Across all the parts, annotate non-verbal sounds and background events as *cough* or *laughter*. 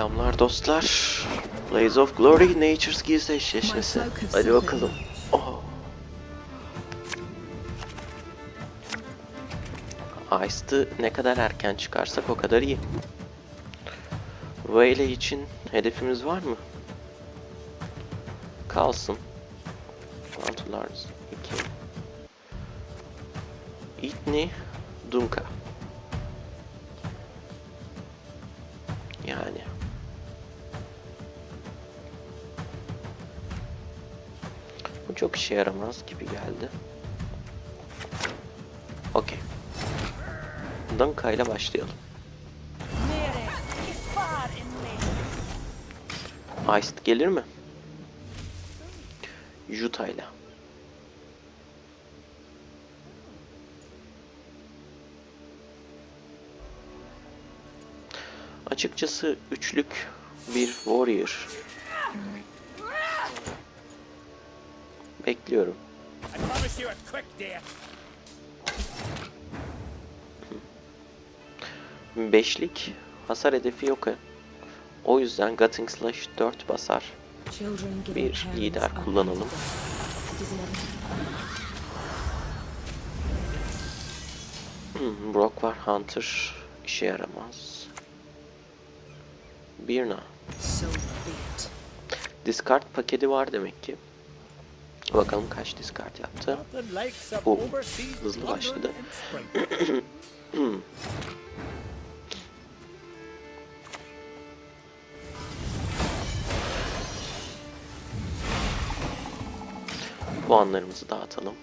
Selamlar dostlar. Blaze of Glory Nature's Gears eşleşmesi. Hadi bakalım. Oh. Iced'ı ne kadar erken çıkarsak o kadar iyi. Waylay için hedefimiz var mı? Kalsın. Mantulars 2 Itni Dunka Yani çok işe yaramaz gibi geldi. Okey. Dunka ile başlayalım. Iced gelir mi? Juta ile. Açıkçası üçlük bir warrior. Bekliyorum. Beşlik hasar hedefi yok. O yüzden Gutting Slash 4 basar. Bir lider kullanalım. Hmm, Brock var, Hunter işe yaramaz. Birna. Discard paketi var demek ki. Bakalım kaç discard yaptı. Overseas hızlı başladı. *clears throat* Puanlarımızı dağıtalım.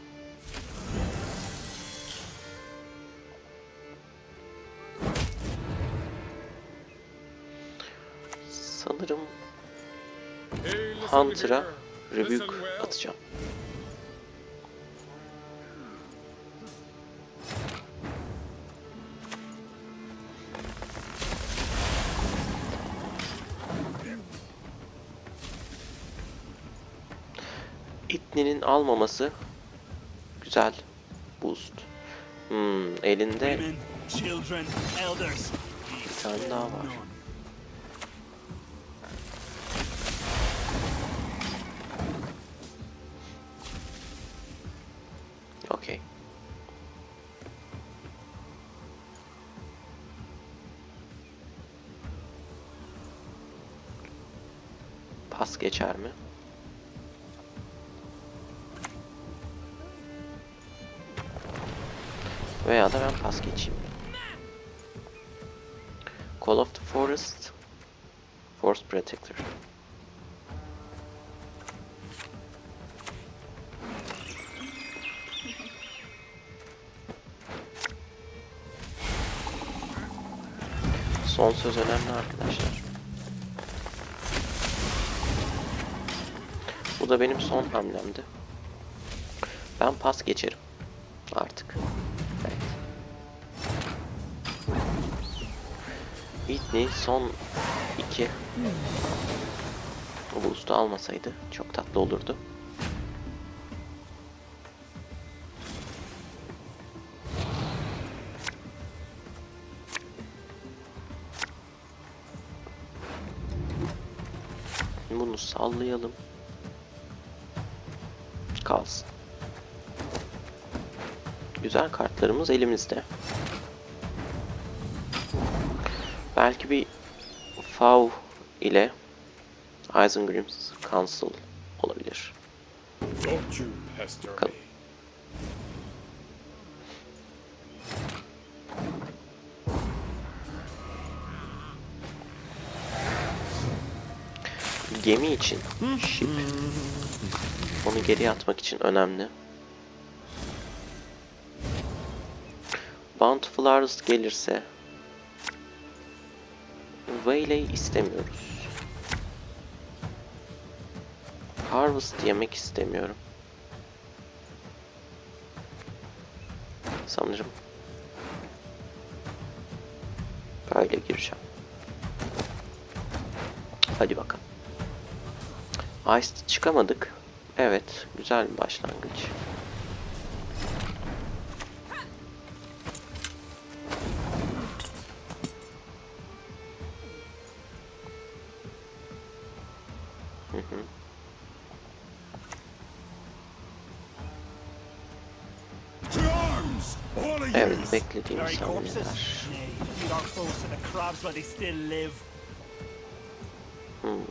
Sanırım Hunter'a Rebuke atacağım. İtni'nin almaması güzel boost. Hmm, elinde bir tane daha var. Pas geçer mi? Veya da ben pas geçeyim. Call of the Forest Force Protector. Son söz önemli arkadaşlar. Bu da benim son hamlemdi. Ben pas geçerim. Artık. Evet. Whitney son iki boost'u almasaydı çok tatlı olurdu. Bunu sallayalım. Güzel kartlarımız elimizde. Belki bir FAV ile Isengrim's Council olabilir. Me. Gemi için ship. Onu geriye atmak için önemli. Bountiful Harvest gelirse Waylay istemiyoruz. Harvest yemek istemiyorum. Sanırım böyle gireceğim. Hadi bakalım. Iced çıkamadık. Evet, güzel bir başlangıç. They still live. Hmm.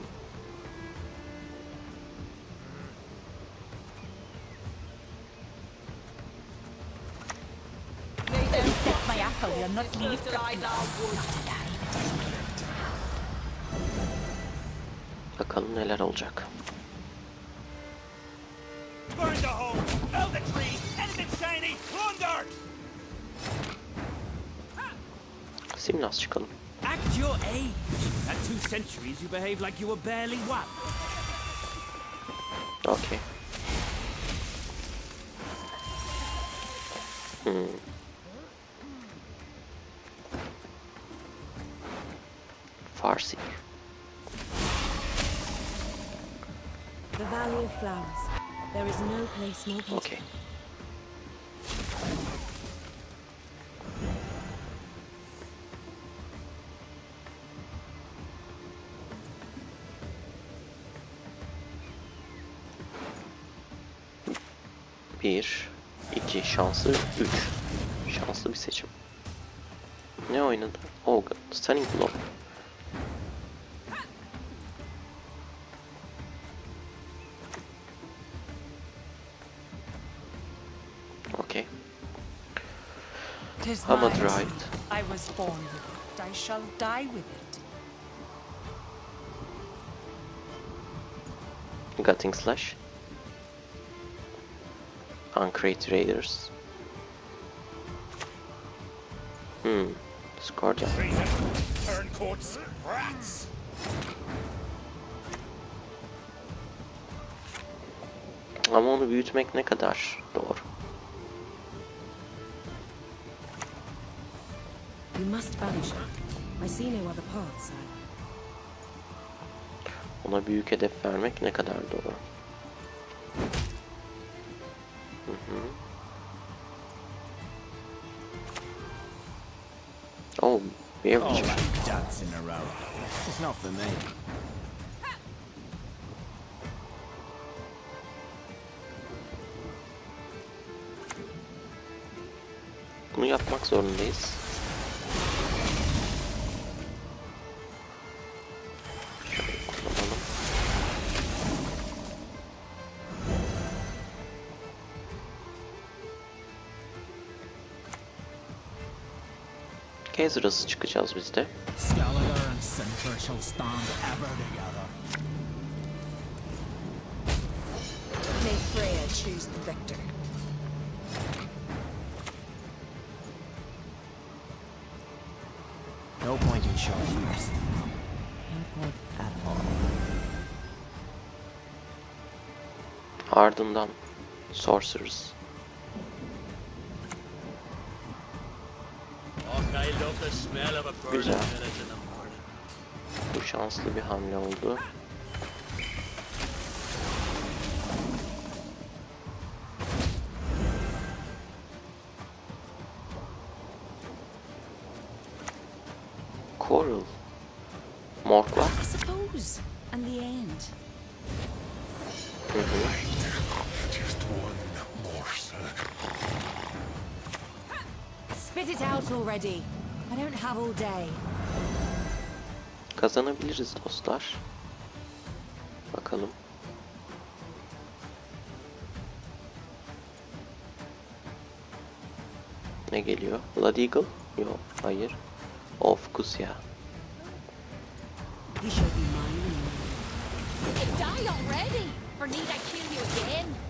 Bakalım neler olacak. Burn the Simlas çıkalım. Act your age. At two centuries you behave like you were barely one. Okay. Hmm. Farsi. The Valley of Flowers. There is no place more beautiful. Okay. 1, 2, şanslı 3. Şanslı bir seçim. Ne oynadı? Olga, Stunning Block. Okay. Hamad right. I was born with it. I shall die with it. Gutting slash. Uncrate Raiders. Hmm. Rats! Ama onu büyütmek ne kadar doğru. You must banish her. I see no other path, sire. Ona büyük hedef vermek ne kadar doğru. Hı hı. Oh, All that dancing around. It's not for me. Bunu yapmak zorundayız. Kezrası çıkacağız biz de. No point in showing mercy. No point at all. Ardından Sorcerers. Güzel. Bu şanslı bir hamle oldu. Coral. End. Hı hı. Just one morsel. Spit it out already. I don't have all day. Kazanabiliriz dostlar. Bakalım. Ne geliyor? Blood Eagle? Yok, hayır. Of Kusya. You shall be mine. You die already! Or need I kill you again?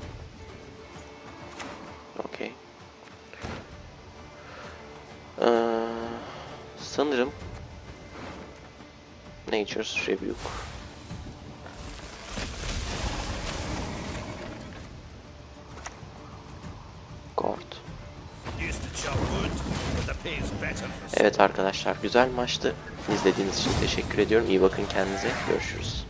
Sanırım Nature's Rebuke. Gord. Evet arkadaşlar güzel maçtı. İzlediğiniz için teşekkür ediyorum. İyi bakın kendinize. Görüşürüz.